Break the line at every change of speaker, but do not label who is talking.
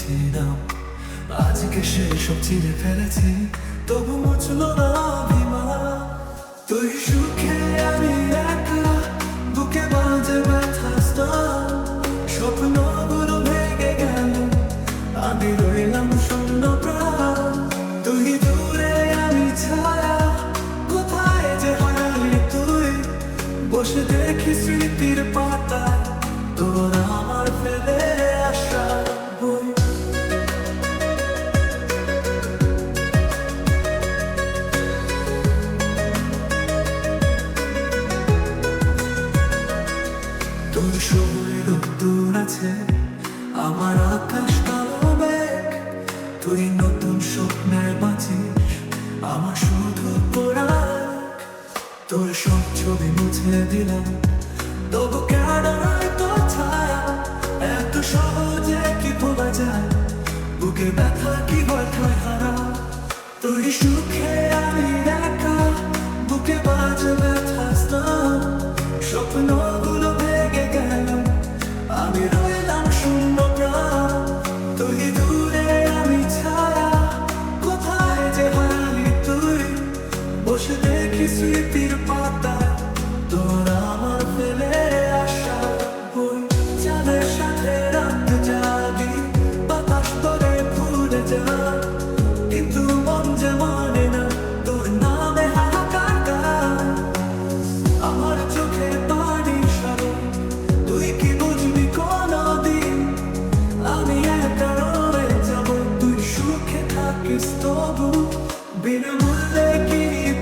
ছিলাম আজকে সেসব চিনে ফেলেছি, তবু মুছলো না অভিমান। তুই সুখে আমি একা, বুকে বাজে ব্যথা স্বপ্নগুলো ভেঙে গেল, আমি রইলাম শূন্য প্রাণ। তুই দূরে, আমি ছায়া, কোথায় যে হারালি তুই? বসে তোর দূর আছে। আমার আকাশ কালো মেঘ তুই নতুন স্বপ্নের আমার শুধু তোর। সব ছবি মুছে দিলাম। তবু কেন তোর ছায়া? এত সহজে কি ভোলা যায়? বুকে ব্যথা কি ব্যথায় হারা? তুই সুখে স্মৃতির পাতা, তোর আমার ফেলে আসা ওই চাঁদের সাথে রাত জাগি, বাতাস করে ভুলে যা। কিন্তু বিনা মূল্যে কিনি